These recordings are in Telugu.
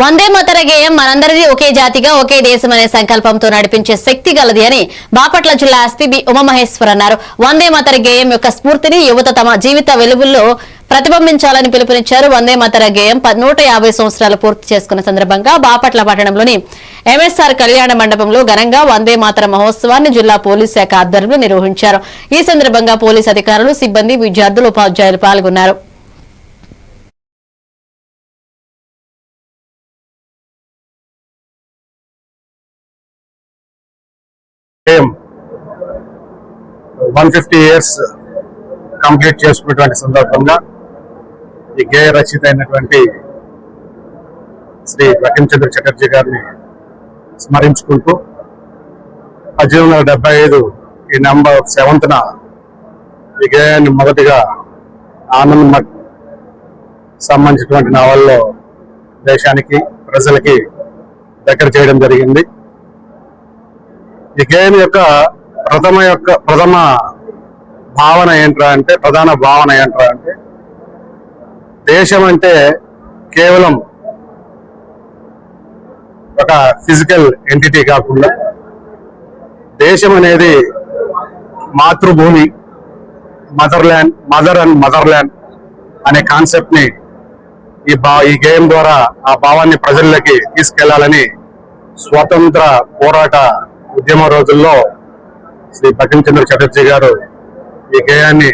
వందే మాతర గేయం మనందరిది ఒకే జాతిగా ఒకే దేశం అనే సంకల్పంతో నడిపించే శక్తి గలది అని బాపట్ల జిల్లా ఎస్పీబీ ఉమామహేశ్వర్ అన్నారు. వందే మాతర గేయం యొక్క స్ఫూర్తిని యువత తమ జీవిత వెలుగుల్లో ప్రతిబింబించాలని పిలుపునిచ్చారు. వందే మాతర గేయం నూట యాభై సంవత్సరాలు పూర్తి చేసుకున్న సందర్భంగా బాపట్ల పట్టణంలోని ఎంఎస్ఆర్ కళ్యాణ మండపంలో ఘనంగా వందే మాతర మహోత్సవాన్ని జిల్లా పోలీస్ శాఖ ఆధ్వర్యంలో నిర్వహించారు. ఈ సందర్భంగా పోలీస్ అధికారులు సిబ్బంది విద్యార్థులు ఉపాధ్యాయులు పాల్గొన్నారు. Same one fifty years complete చేసుకున్నటువంటి సందర్భంగా ఈ గేయ రచయిత అయినటువంటి శ్రీ చంద్ర చటర్జీ గారిని స్మరించుకుంటూ పద్దెనిమిది వందల డెబ్బై ఐదు ఈ నెంబర్ సెవెంత్న ఈ గేయాన్ని మొదటిగా ఆనంద్ మఠ్ సంబంధించినటువంటి నవల్లో దేశానికి ప్రజలకి దగ్గర చేయడం జరిగింది. ఈ గేమ్ యొక్క ప్రథమ యొక్క ప్రథమ భావన ఏంట్రా అంటే ప్రధాన భావన ఏంట్రా అంటే దేశం అంటే కేవలం ఒక ఫిజికల్ ఎంటిటీ కాకుండా దేశం అనేది మాతృభూమి mother land mother and mother land అనే కాన్సెప్ట్ని ఈ బా ఈ గేమ్ ద్వారా ఆ భావాన్ని ప్రజల్లోకి తీసుకెళ్ళాలని స్వతంత్ర పోరాట ఉద్యమ రోజుల్లో శ్రీ చంద్ర చటర్జీ గారు ఈ గేయాన్ని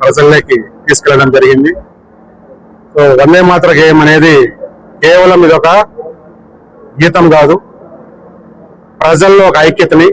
ప్రజల్లోకి తీసుకెళ్ళడం జరిగింది. సో వందే మాత్ర గేయం అనేది కేవలం ఇది ఒక గీతం కాదు. ప్రజల్లో ఒక ఐక్యతని